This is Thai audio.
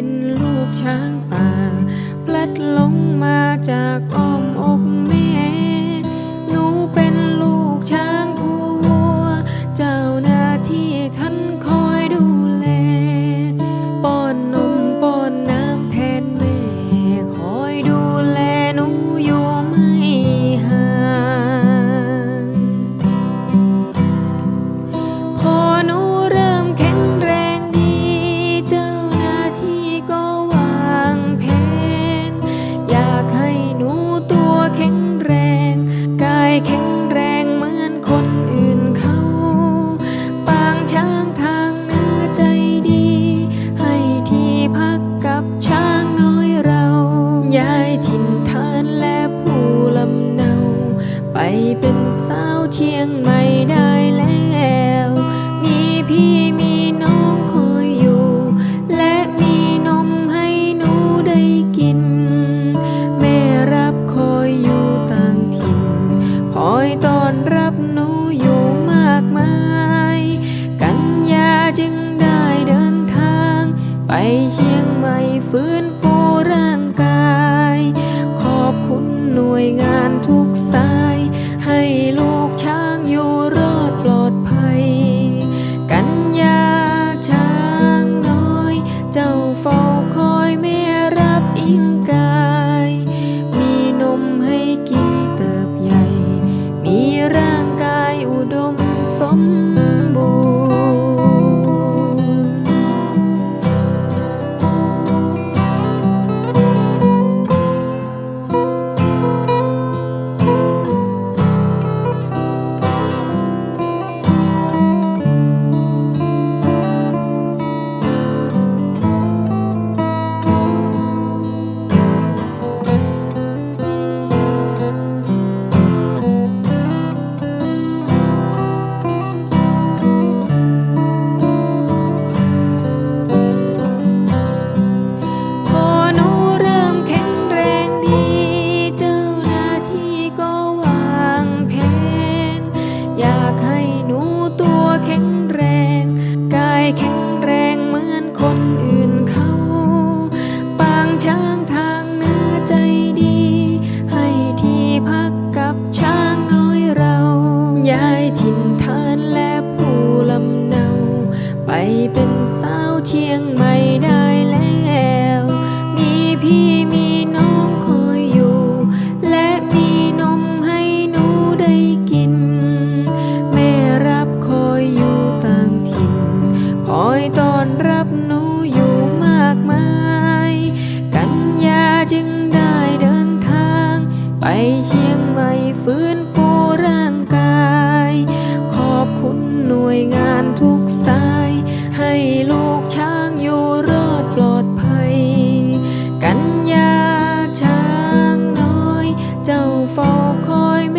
เป็นลูกช้าง ช้างทางเนื้อใจดี ให้ที่พักกับช้างน้อยเรายายถิ่นฐานและผู้ลำเนา ไปเป็นสาวเชียงใหม่ได้ เชียงใหม่ฟื้นฟูร่างกาย ขอบคุณหน่วยงาน ถิ่นฐานและผู้ลำเนา ไปเป็นสาวเชียงใหม่ได้แล้ว มีพี่มีน้องคอยอยู่ และมีนมให้หนูได้กิน แม่รับคอยอยู่ต่างถิ่น คอยต้อนรับหนูอยู่มากมาย กันยาจึงได้เดินทาง ไปเชียงใหม่ฟื้นฟู ลูกช้างอยู่รอดปลอดภัย กันยาช้างน้อย เจ้าเฝ้าคอยแม